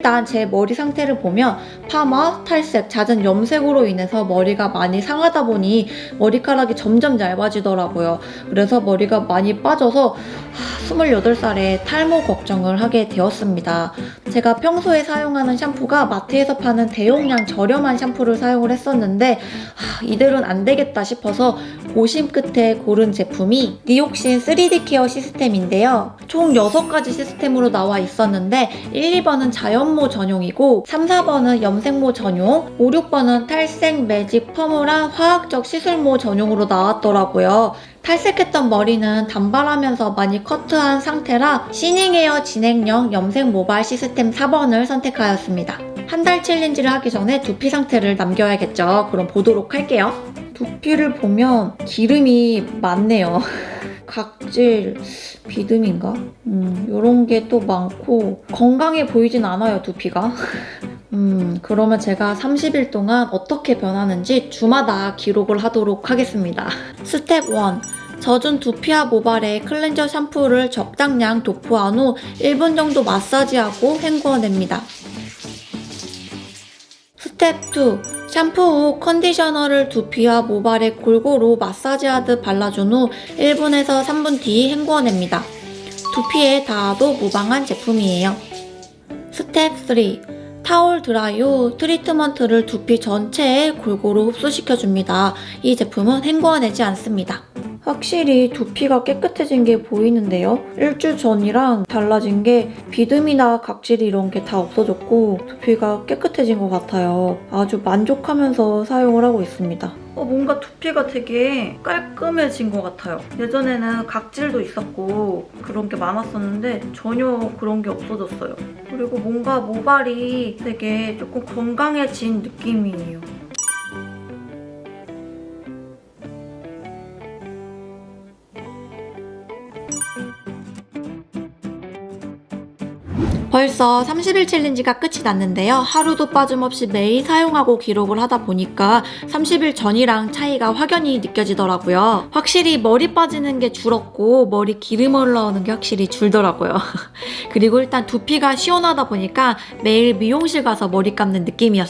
일단 제 머리 상태를 보면 파마, 탈색, 잦은 염색으로 인해서 머리가 많이 상하다 보니 머리카락이 점점 얇아지더라고요. 그래서 머리가 많이 빠져서 하, 28살에 탈모 걱정을 하게 되었습니다. 제가 평소에 사용하는 샴푸가 마트에서 파는 대용량 저렴한 샴푸를 사용을 했었는데 하, 이대로는 안 되겠다 싶어서 고심 끝에 고른 제품이 니옥신 3D 케어 시스템인데요. 총 6가지 시스템으로 나와 있었는데 1, 2번은 자연모 전용이고 3, 4번은 염색모 전용, 5, 6번은 탈색, 매직, 펌을한 화학적 시술모 전용으로 나왔더라고요. 탈색했던 머리는 단발하면서 많이 커트한 상태라 시닝에어 진행형 염색 모발 시스템 4번을 선택하였습니다. 한 달 챌린지를 하기 전에 두피 상태를 남겨야겠죠. 그럼 보도록 할게요. 두피를 보면 기름이 많네요. 각질, 비듬인가? 음, 요런 게 또 많고, 건강해 보이진 않아요, 두피가. 음, 그러면 제가 30일 동안 어떻게 변하는지 주마다 기록을 하도록 하겠습니다. 스텝 1. 젖은 두피와 모발에 클렌저 샴푸를 적당량 도포한 후 1분 정도 마사지하고 헹구어냅니다. 스텝 2. 샴푸 후 컨디셔너를 두피와 모발에 골고루 마사지하듯 발라준 후 1분에서 3분 뒤 헹구어냅니다. 두피에 닿아도 무방한 제품이에요. 스텝 3. 타올 드라이 후 트리트먼트를 두피 전체에 골고루 흡수시켜줍니다. 이 제품은 헹구어내지 않습니다. 확실히 두피가 깨끗해진 게 보이는데요. 일주 전이랑 달라진 게 비듬이나 각질 이런 게 다 없어졌고 두피가 깨끗해진 것 같아요. 아주 만족하면서 사용을 하고 있습니다. 어, 뭔가 두피가 되게 깔끔해진 것 같아요. 예전에는 각질도 있었고 그런 게 많았었는데 전혀 그런 게 없어졌어요. 그리고 뭔가 모발이 되게 조금 건강해진 느낌이에요. 벌써 30일 챌린지가 끝이 났는데요. 하루도 빠짐없이 매일 사용하고 기록을 하다 보니까 30일 전이랑 차이가 확연히 느껴지더라고요. 확실히 머리 빠지는 게 줄었고 머리 기름 올라오는 게 확실히 줄더라고요. 그리고 일단 두피가 시원하다 보니까 매일 미용실 가서 머리 감는 느낌이었어요.